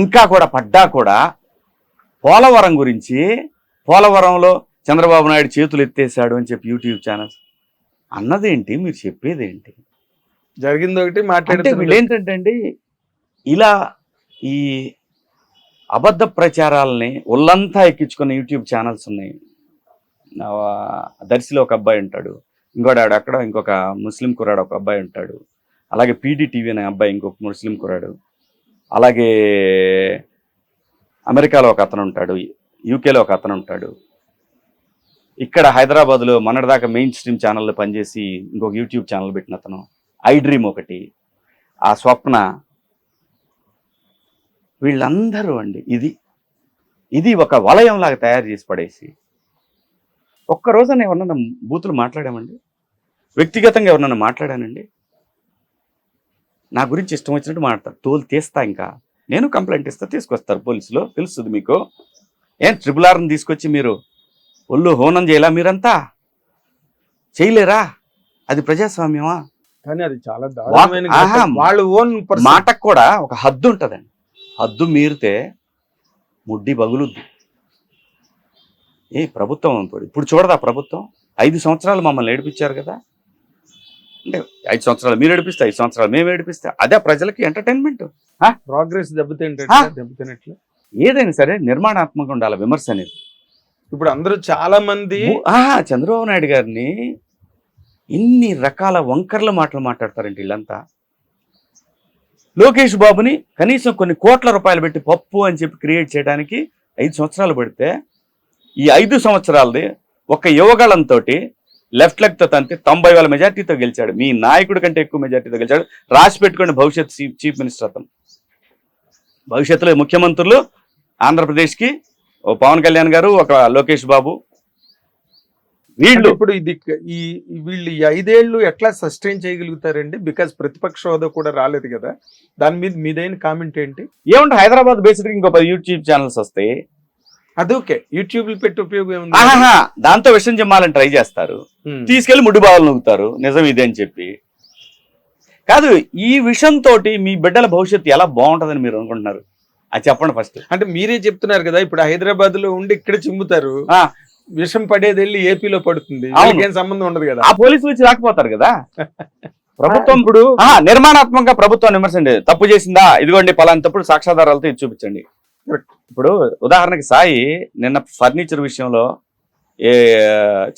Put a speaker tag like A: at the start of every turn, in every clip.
A: ఇంకా కూడా పడ్డా కూడా పోలవరం గురించి పోలవరంలో చంద్రబాబు నాయుడు చేతులు ఎత్తేసాడు అని చెప్పి యూట్యూబ్ ఛానల్స్. అన్నదేంటి? మీరు చెప్పేదేంటి?
B: జరిగింది ఒకటి మాట్లాడితే
A: వీళ్ళు ఏంటంటే అండి ఇలా ఈ అబద్ధ ప్రచారాలని ఒళ్ళంతా ఎక్కించుకున్న యూట్యూబ్ ఛానల్స్ ఉన్నాయి. దర్శిలో ఒక అబ్బాయి ఉంటాడు. ఇంకోటి ఆడు అక్కడ ఇంకొక ముస్లిం కుర్రాడు ఒక అబ్బాయి ఉంటాడు. అలాగే పీడీ టీవీ అనే అబ్బాయి ఇంకొక ముస్లిం కుర్రాడు. అలాగే అమెరికాలో ఒక అతను ఉంటాడు యూకేలో ఒక అతను ఉంటాడు. ఇక్కడ హైదరాబాద్లో మొన్నటిదాకా మెయిన్ స్ట్రీమ్ ఛానల్లో పనిచేసి ఇంకొక యూట్యూబ్ ఛానల్ పెట్టిన అతను ఐ డ్రీమ్ ఒకటి. ఆ స్వప్న వీళ్ళందరూ అండి ఇది ఇది ఒక వలయంలాగా తయారు చేసి పడేసి. ఒక్క నేను ఎవరన్నా బూతులు మాట్లాడామండి? వ్యక్తిగతంగా ఎవరన్నా మాట్లాడానండి? నా గురించి ఇష్టం వచ్చినట్టు మాట్లాడతారు. తోలు తీస్తా ఇంకా. నేను కంప్లైంట్ ఇస్తా తీసుకొస్తారు పోలీసులు. తెలుస్తుంది మీకు. ఏం ట్రిపుల్ ఆర్ని తీసుకొచ్చి మీరు ఒళ్ళు హోనం చేయాలా మీరంతా? చేయలేరా? అది ప్రజాస్వామ్యమా?
B: కానీ అది చాలా. వాళ్ళు ఓన్
A: మాటకు కూడా ఒక హద్దు ఉంటుందండి. హద్దు మీరితే ముడ్డి బగులుద్ది. ఏ ప్రభుత్వం ఇప్పుడు చూడదా ప్రభుత్వం? ఐదు సంవత్సరాలు మమ్మల్ని ఏడిపించారు కదా. అంటే ఐదు సంవత్సరాలు మీరు ఏడిపిస్తే ఐదు సంవత్సరాలు మేము ఏడిపిస్తే అదే ప్రజలకి ఎంటర్టైన్మెంట్
B: ప్రోగ్రెస్ దెబ్బతింటే. దెబ్బతినట్లు.
A: ఏదైనా సరే నిర్మాణాత్మకంగా ఉండాలి విమర్శ అనేది.
B: ఇప్పుడు అందరూ చాలా మంది
A: చంద్రబాబు నాయుడు గారిని ఇన్ని రకాల వంకర్ల మాటలు మాట్లాడతారండి వీళ్ళంతా. లోకేష్ బాబుని కనీసం కొన్ని కోట్ల రూపాయలు పెట్టి పప్పు అని చెప్పి క్రియేట్ చేయడానికి ఐదు సంవత్సరాలు పడితే ఈ ఐదు సంవత్సరాలది ఒక యువగళంతో లెఫ్ట్ లెగ్తో తంతే తొంభై వేల మెజార్టీతో గెలిచాడు. మీ నాయకుడి కంటే ఎక్కువ మెజార్టీతో గెలిచాడు. రాసి పెట్టుకోండి భవిష్యత్ చీఫ్ మినిస్టర్ అతను. భవిష్యత్తులో ముఖ్యమంత్రులు ఆంధ్రప్రదేశ్కి ఓ పవన్ కళ్యాణ్ గారు ఒక లోకేష్ బాబు. వీళ్ళు
B: ఇప్పుడు ఇది ఈ ఈ వీళ్ళు ఈ ఐదేళ్ళు ఎట్లా సస్టైన్ చేయగలుగుతారండి? బికాస్ ప్రతిపక్ష హోదా కూడా రాలేదు కదా. దాని మీద మీదైన కామెంట్ ఏంటి?
A: ఏమంటే హైదరాబాద్ బేస్డ్ ఇంకో పది యూట్యూబ్ ఛానల్స్ వస్తాయి
B: అది ఓకే యూట్యూబ్ పెట్టి ఉపయోగం
A: దాంతో విషయం చెప్పాలని ట్రై చేస్తారు. తీసుకెళ్ళి ముడ్డు బావలు నవ్వుతారు. నిజం ఇదే అని చెప్పి. కాదు ఈ విషయం తోటి మీ బిడ్డల భవిష్యత్తు ఎలా బాగుంటుందని మీరు అనుకుంటున్నారు? అది చెప్పండి ఫస్ట్
B: అంటే మీరే చెప్తున్నారు కదా ఇప్పుడు హైదరాబాద్లో ఉండి ఇక్కడ చిమ్ముతారు.
A: ఆ.
B: విషం పడేది వెళ్ళి ఏపీలో పడుతుంది. ఏం సంబంధం ఉండదు కదా.
A: ఆ పోలీసులు వచ్చి రాకపోతారు కదా. ప్రభుత్వం
B: ఇప్పుడు
A: నిర్మాణాత్మకంగా ప్రభుత్వం విమర్శండి తప్పు చేసిందా? ఇదిగోండి పలాని తప్పుడు సాక్ష్యాధారాలతో ఇది చూపించండి. ఇప్పుడు ఉదాహరణకి సాయి నిన్న ఫర్నిచర్ విషయంలో ఏ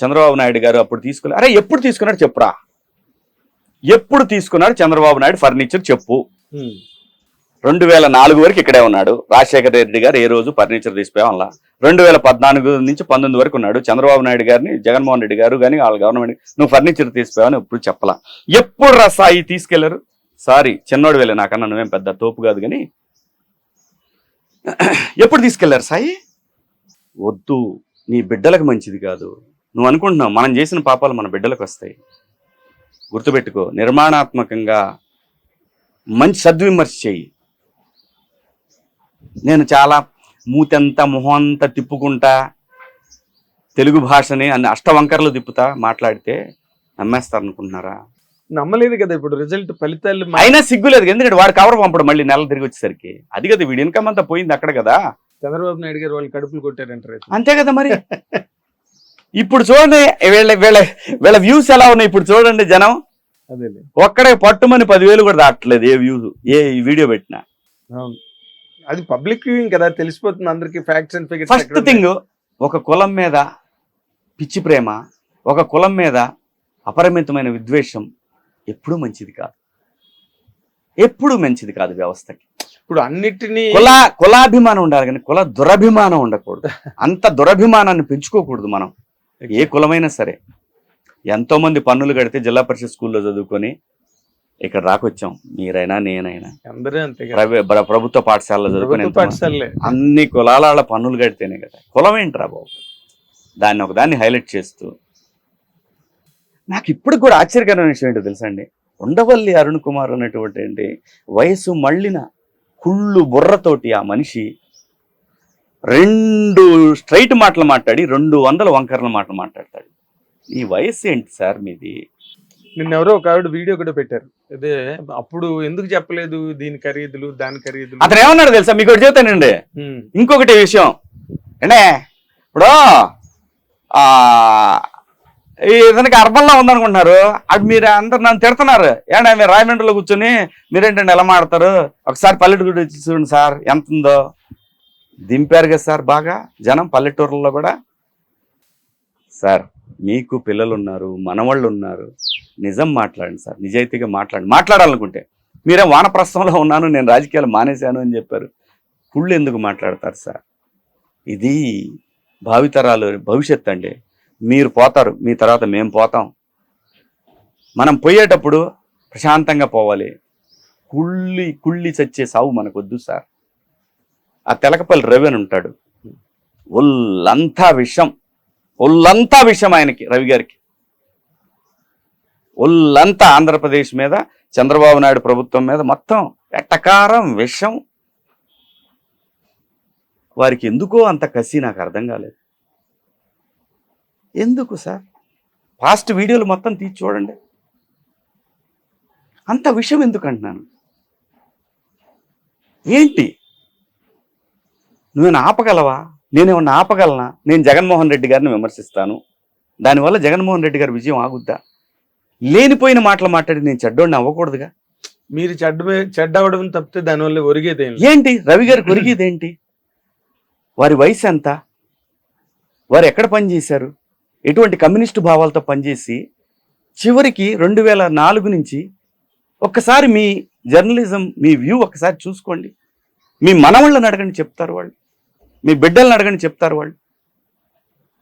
A: చంద్రబాబు నాయుడు గారు అప్పుడు తీసుకున్నారు అరే ఎప్పుడు తీసుకున్నాడు చెప్పురా? ఎప్పుడు తీసుకున్నాడు చంద్రబాబు నాయుడు ఫర్నిచర్ చెప్పు. రెండు వేల నాలుగు వరకు ఇక్కడే ఉన్నాడు. రాజశేఖర రెడ్డి గారు ఏ రోజు ఫర్నిచర్ తీసిపోయాం అలా? రెండు వేల పద్నాలుగు నుంచి పంతొమ్మిది వరకు ఉన్నాడు. చంద్రబాబు నాయుడు గారిని జగన్మోహన్ రెడ్డి గారు కానీ వాళ్ళ గవర్నమెంట్ నువ్వు ఫర్నిచర్ తీసిపోయావని ఎప్పుడు చెప్పలా? ఎప్పుడు రా సాయి తీసుకెళ్ళరు? సారీ చిన్నోడు వెళ్ళి నాకన్నా నువ్వేం పెద్ద తోపు కాదు కానీ ఎప్పుడు తీసుకెళ్ళారు సాయి? వద్దు నీ బిడ్డలకు మంచిది కాదు. నువ్వు అనుకుంటున్నావు మనం చేసిన పాపాలు మన బిడ్డలకు వస్తాయి. గుర్తుపెట్టుకో నిర్మాణాత్మకంగా మంచి సద్విమర్శ చెయ్యి. నేను చాలా మూతంతా మొహంత తిప్పుకుంటా తెలుగు భాషని అన్ని అష్టవంకరలు తిప్పుతా మాట్లాడితే నమ్మేస్తారు అనుకుంటున్నారా
B: నమ్మలేదు కదా ఇప్పుడు రిజల్ట్ ఫలితాలు
A: అయినా సిగ్గులేదు ఎందుకంటే వాడు కవర్ పంపడు మళ్ళీ నెల తిరిగి వచ్చేసరికి. అది కదా వీడి ఇన్కమ్ అంతా పోయింది అక్కడ కదా.
B: చంద్రబాబు నాయుడు గారు వాళ్ళు కడుపులు కొట్టారంటారు.
A: అంతే కదా మరి. ఇప్పుడు చూడండి వీళ్ళ వీళ్ళ వీళ్ళ వ్యూస్ ఎలా ఉన్నాయి ఇప్పుడు చూడండి జనం.
B: అదేలే.
A: ఒక్కడే పట్టుమని పదివేలు కూడా దాటలేదు ఏ వ్యూస్ ఏ వీడియో పెట్టినా.
B: అది పబ్లిక్ వ్యూయింగ్ కదా తెలిసిపోతుంది అందరికి facts and figures
A: first thing ఒక కులం మీద పిచ్చి ప్రేమ ఒక కులం మీద అపరిమితమైన విద్వేషం ఎప్పుడూ మంచిది కాదు. ఎప్పుడూ మంచిది కాదు వ్యవస్థకి.
B: ఇప్పుడు అన్నిటినీ
A: కుల కులాభిమానం ఉండాలి కానీ కుల దురభిమానం ఉండకూడదు. అంత దురభిమానాన్ని పెంచుకోకూడదు మనం. ఏ కులమైనా సరే. ఎంతో మంది పన్నులు కడితే జిల్లా పరిషత్ స్కూల్లో చదువుకొని ఇక్కడ రాకొచ్చాం. మీరైనా నేనైనా.
B: అందరూ అంతే
A: ప్రభుత్వ పాఠశాలలో చదువుకొని
B: పాఠశాలలే.
A: అన్ని కులాల పన్నులు కడితేనే కదా. కులం ఏంట్రా బాబు? దాన్ని ఒకదాన్ని హైలైట్ చేస్తూ నాకు ఇప్పుడు కూడా ఆశ్చర్యకరమైన విషయం ఏంటో తెలుసా అండి? ఉండవల్లి అరుణ్ కుమార్ అనేటువంటి ఏంటి వయసు మళ్ళిన కుళ్ళు బుర్రతోటి ఆ మనిషి రెండు స్ట్రైట్ మాటలు మాట్లాడి రెండు వందల వంకరల మాటలు మాట్లాడతాడు. ఈ వయసు ఏంటి సార్ మీది?
B: నిన్న ఎవరో ఒక ఆవిడ వీడియో కూడా పెట్టారు. అదే అప్పుడు ఎందుకు చెప్పలేదు దీని ఖరీదులు దాని ఖరీదులు?
A: అతను ఏమన్నాడు తెలుసా? మీకు ఒకటి చెప్తానండి. ఇంకొకటి విషయం. అంటే ఇప్పుడు ఇతనికి అర్బన్లో ఉందనుకుంటున్నారు. అది మీరు అందరు నన్ను తిడుతున్నారు. ఏంటంటే మీరు రాయమండ్రిలో కూర్చొని మీరేంటండి ఎలా మాడతారు ఒకసారి పల్లెటూరు చూడండి సార్ ఎంత ఉందో. దింపారు కదా సార్ బాగా. జనం పల్లెటూర్లలో కూడా. సార్ మీకు పిల్లలు ఉన్నారు మనవాళ్ళు ఉన్నారు. నిజం మాట్లాడండి సార్ నిజాయితీగా మాట్లాడండి. మాట్లాడాలనుకుంటే. మీరే వానప్రస్థంలో ఉన్నాను నేను రాజకీయాలు మానేశాను అని చెప్పారు. కుళ్ళు ఎందుకు మాట్లాడతారు సార్? ఇది భావితరాలు భవిష్యత్ అండి. మీరు పోతారు మీ తర్వాత మేము పోతాం. మనం పోయేటప్పుడు ప్రశాంతంగా పోవాలి. కుళ్ళి కుళ్ళి చచ్చే సావు మనకొద్దు సార్. ఆ తెలకపల్లి రవి అని ఉంటాడు. ఒళ్ళంతా విషం. ఒళ్ళంతా విషం ఆయనకి రవి గారికి. ఒళ్ళంతా ఆంధ్రప్రదేశ్ మీద చంద్రబాబు నాయుడు ప్రభుత్వం మీద మొత్తం ఎట్టకారం విషం. వారికి ఎందుకో అంత కసి నాకు అర్థం కాలేదు. ఎందుకు సార్? పాస్ట్ వీడియోలు మొత్తం తీసి చూడండి. అంత విషయం ఎందుకు అంటున్నాను? ఏంటి? నువ్వేనా ఆపగలవా? నేనేమన్నా ఆపగలనా? నేను జగన్మోహన్ రెడ్డి గారిని విమర్శిస్తాను. దానివల్ల జగన్మోహన్ రెడ్డి గారి విజయం ఆగుద్దా? లేనిపోయిన మాటలు మాట్లాడి నేను చెడ్డోడిని అవ్వకూడదుగా?
B: మీరు చెడ్డ చెడ్డ అవడం తప్పితే దానివల్ల ఒరిగేదేం.
A: ఏంటి? రవి గారికి ఒరిగేదేంటి వారి వయసు ఎంత? వారు ఎక్కడ పనిచేశారు ఎటువంటి కమ్యూనిస్టు భావాలతో పనిచేసి చివరికి రెండు వేల నాలుగు నుంచి ఒక్కసారి మీ జర్నలిజం మీ వ్యూ ఒకసారి చూసుకోండి. మీ మనవాళ్ళని అడగండి చెప్తారు వాళ్ళు. మీ బిడ్డలను అడగండి చెప్తారు వాళ్ళు.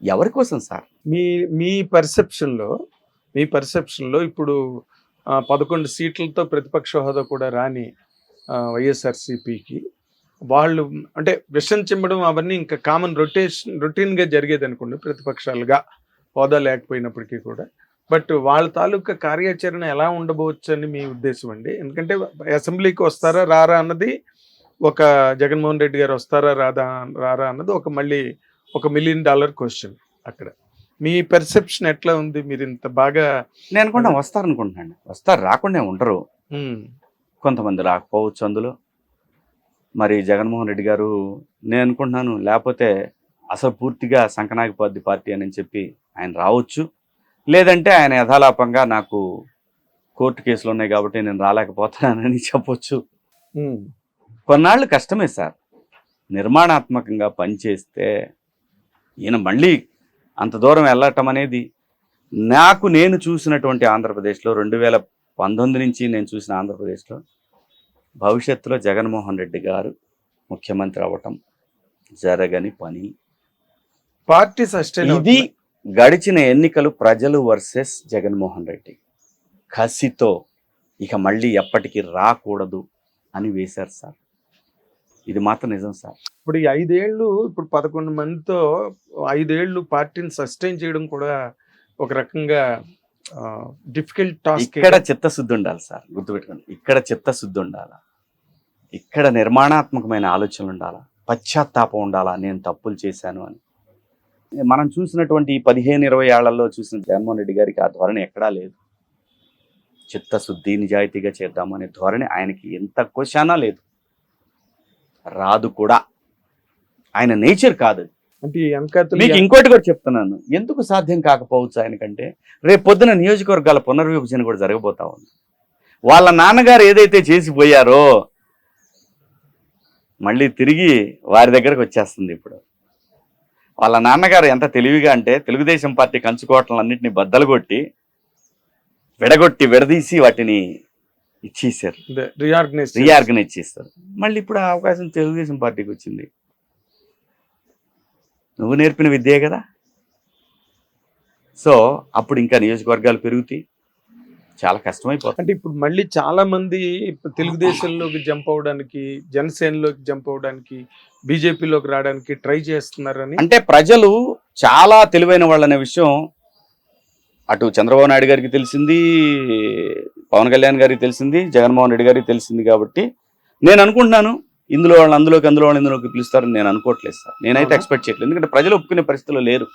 A: ఎవరి కోసం సార్?
B: మీ మీ పర్సెప్షన్లో మీ పర్సెప్షన్లో ఇప్పుడు పదకొండు సీట్లతో ప్రతిపక్ష హోదా కూడా రాని వైఎస్ఆర్సిపికి వైఎస్ఆర్సీపీకి వాళ్ళు అంటే విషం చిమ్మడం అవన్నీ ఇంకా కామన్ రొటేషన్ రొటీన్గా జరిగేది అనుకోండి ప్రతిపక్షాలుగా. హోదా లేకపోయినప్పటికీ కూడా. బట్ వాళ్ళ తాలూకా కార్యాచరణ ఎలా ఉండబోవచ్చు అని మీ ఉద్దేశం అండి. ఎందుకంటే అసెంబ్లీకి వస్తారా రారా అన్నది ఒక జగన్మోహన్ రెడ్డి గారు వస్తారా రాదా రారా అన్నది ఒక మళ్ళీ ఒక మిలియన్ డాలర్ క్వశ్చన్ అక్కడ. మీ పెర్సెప్షన్ ఎట్లా ఉంది? మీరు ఇంత బాగా
A: నేను అనుకుంటా వస్తారనుకుంటున్నాను వస్తారు రాకుండా ఉండరు. కొంతమంది రాకపోవచ్చు అందులో. మరి జగన్మోహన్ రెడ్డి గారు నేను అనుకుంటున్నాను లేకపోతే అసలు పూర్తిగా సంకనాగిపోద్ది పార్టీ అని చెప్పి ఆయన రావచ్చు. లేదంటే ఆయన యథాలాపంగా నాకు కోర్టు కేసులు ఉన్నాయి కాబట్టి నేను రాలేకపోతున్నానని చెప్పొచ్చు. కొన్నాళ్ళు కష్టమే సార్. నిర్మాణాత్మకంగా పనిచేస్తే ఈయన మళ్ళీ అంత దూరం వెళ్ళటం అనేది నాకు నేను చూసినటువంటి ఆంధ్రప్రదేశ్లో రెండు వేల పంతొమ్మిది నుంచి నేను చూసిన ఆంధ్రప్రదేశ్లో భవిష్యత్తులో జగన్మోహన్ రెడ్డి గారు ముఖ్యమంత్రి అవ్వటం జరగని పని.
B: పార్టీ సస్టైన్
A: ఇది గడిచిన ఎన్నికలు ప్రజలు వర్సెస్ జగన్మోహన్ రెడ్డి. కసితో ఇక మళ్ళీ ఎప్పటికీ రాకూడదు అని వేశారు సార్. ఇది మాత్రం నిజం సార్.
B: ఇప్పుడు ఈ ఐదేళ్ళు ఇప్పుడు పదకొండు మందితో ఐదేళ్ళు పార్టీని సస్టైన్ చేయడం కూడా ఒక రకంగా డిఫికల్ట్ టాస్క్
A: ఇక్కడ చిత్తశుద్ధి ఉండాలి సార్ గుర్తుపెట్టుకోండి. ఇక్కడ చిత్తశుద్ధి ఉండాలా? ఇక్కడ నిర్మాణాత్మకమైన ఆలోచనలు ఉండాలా? పశ్చాత్తాపం ఉండాలా? నేను తప్పులు చేశాను అని. మనం చూసినటువంటి పదిహేను ఇరవై ఏళ్ళలో చూసిన జగన్మోహన్ రెడ్డి గారికి ఆ ధోరణి ఎక్కడా లేదు. చిత్తశుద్ధి నిజాయితీగా చేద్దామనే ధోరణి ఆయనకి ఎంత క్వశ్చనా లేదు. రాదు కూడా. ఆయన నేచర్ కాదు.
B: అంటే
A: మీకు ఇంకోటి కూడా చెప్తున్నాను. ఎందుకు సాధ్యం కాకపోవచ్చు ఆయనకంటే? రేపు పొద్దున నియోజకవర్గాల పునర్విభజన కూడా జరగబోతా ఉంది. వాళ్ళ నాన్నగారు ఏదైతే చేసిపోయారో మళ్ళీ తిరిగి వారి దగ్గరకు వచ్చేస్తుంది ఇప్పుడు. వాళ్ళ నాన్నగారు ఎంత తెలివిగా అంటే తెలుగుదేశం పార్టీ కంచుకోవటలన్నింటినీ బద్దలు కొట్టి విడగొట్టి విడదీసి వాటిని ఇచ్చేసారు
B: రీఆర్గనైజ్
A: రీఆర్గనైజ్ చేస్తారు. మళ్ళీ ఇప్పుడు ఆ అవకాశం తెలుగుదేశం పార్టీకి వచ్చింది. నువ్వు నేర్పిన విద్యే కదా. సో అప్పుడు ఇంకా నియోజకవర్గాలు పెరుగుతాయి. చాలా కష్టమైపోతుంది.
B: అంటే ఇప్పుడు మళ్ళీ చాలా మంది తెలుగుదేశంలోకి జంప్ అవడానికి జనసేనలోకి జంప్ అవడానికి బీజేపీలోకి రావడానికి ట్రై చేస్తున్నారని
A: అంటే ప్రజలు చాలా తెలివైన వాళ్ళనే విషయం అటు చంద్రబాబు నాయుడు గారికి తెలిసింది పవన్ కళ్యాణ్ గారికి తెలిసింది జగన్మోహన్ రెడ్డి గారికి తెలిసింది కాబట్టి నేను అనుకుంటున్నాను ఇందులో వాళ్ళు అందులోకి అందులో వాళ్ళు ఇందులోకి పిలుస్తారని నేను అనుకోవట్లేదు సార్. నేనైతే? ఎక్స్పెక్ట్ చేయట్లేదు. ఎందుకంటే ప్రజలు ఒప్పుకునే పరిస్థితిలో లేరు.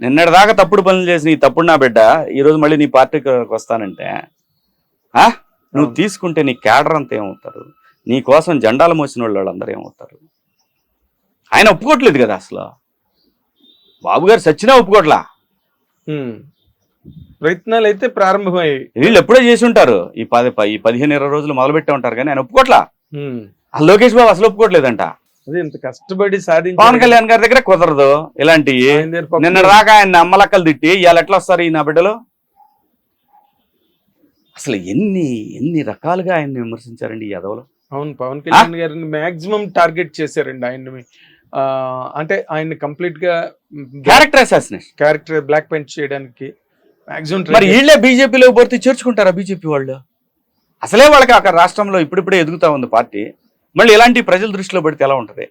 A: నిన్నటిదాకా తప్పుడు పనులు చేసి నీ తప్పుడు నా బిడ్డ ఈ రోజు మళ్ళీ నీ పార్టీకి వస్తానంటే ఆ? నువ్వు. తీసుకుంటే నీ క్యాడర్ అంతా ఏమవుతారు? నీ కోసం జెండాలు మోసిన వాళ్ళు వాళ్ళందరూ ఏమవుతారు? ఆయన ఒప్పుకోవట్లేదు కదా అసలు. బాబు గారు సచ్చినా ఒప్పుకోట్లా.
B: ప్రయత్నాలు అయితే ప్రారంభమయ్యాయి
A: వీళ్ళు ఎప్పుడో చేసి ఉంటారు. ఈ పది ఈ పదిహేను ఇరవై రోజులు మొదలు పెట్టే ఉంటారు కానీ ఆయన ఒప్పుకోట్లా? లోకేష్ బాబు అసలు ఒప్పుకోవట్లేదంట.
B: అదే ఇంత కష్టపడి సాధించి
A: పవన్ కళ్యాణ్ గారి దగ్గర కుదరదు ఇలాంటివి నిన్న రాక ఆయన అమ్మలక్కలు తిట్టి ఇవాళ ఎట్లా వస్తారు ఈ నా బిడ్డలు? అసలు ఎన్ని ఎన్ని రకాలుగా ఆయన్ని విమర్శించారండి ఈ యదవలు.
B: అవును పవన్ కళ్యాణ్ గారిని మాక్సిమం టార్గెట్ చేశారండి ఆయన్ని. అంటే ఆయన కంప్లీట్గా
A: character assassination.
B: Character black paint చేయడానికి మాక్సిమం
A: మరి వీళ్ళే బీజేపీలో భర్తీ చేర్చుకుంటారా బీజేపీ వాళ్ళు? అసలే వాళ్ళకి అక్కడ రాష్ట్రంలో ఇప్పుడిప్పుడే ఎదుగుతా ఉంది పార్టీ. మళ్ళీ ఇలాంటి ప్రజల దృష్టిలో పెడితే ఎలా ఉంటది?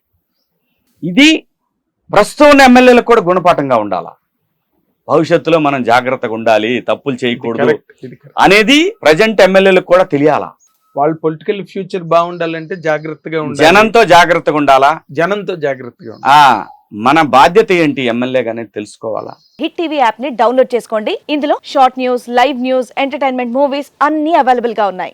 A: ఇది ప్రస్తుతం ఉన్న ఎమ్మెల్యేలకు కూడా గుణపాఠంగా ఉండాలా? భవిష్యత్తులో మనం జాగ్రత్తగా ఉండాలి తప్పులు చేయకూడదు అనేది ప్రజెంట్ ఎమ్మెల్యేలకు కూడా తెలియాలా?
B: వాళ్ళ పొలిటికల్ ఫ్యూచర్ బాగుండాలంటే జాగ్రత్తగా ఉండాలి.
A: జనంతో జాగ్రత్తగా ఉండాలా?
B: జనంతో జాగ్రత్తగా ఉండాలి.
A: ఆ మన బాధ్యత ఏంటి ఎమ్మెల్యేగా అనేది తెలుసుకోవాలా?
C: హిట్ టీవీ యాప్ని డౌన్లోడ్ చేసుకోండి. ఇందులో short news live news entertainment movies అన్ని అవైలబుల్గా ఉన్నాయి.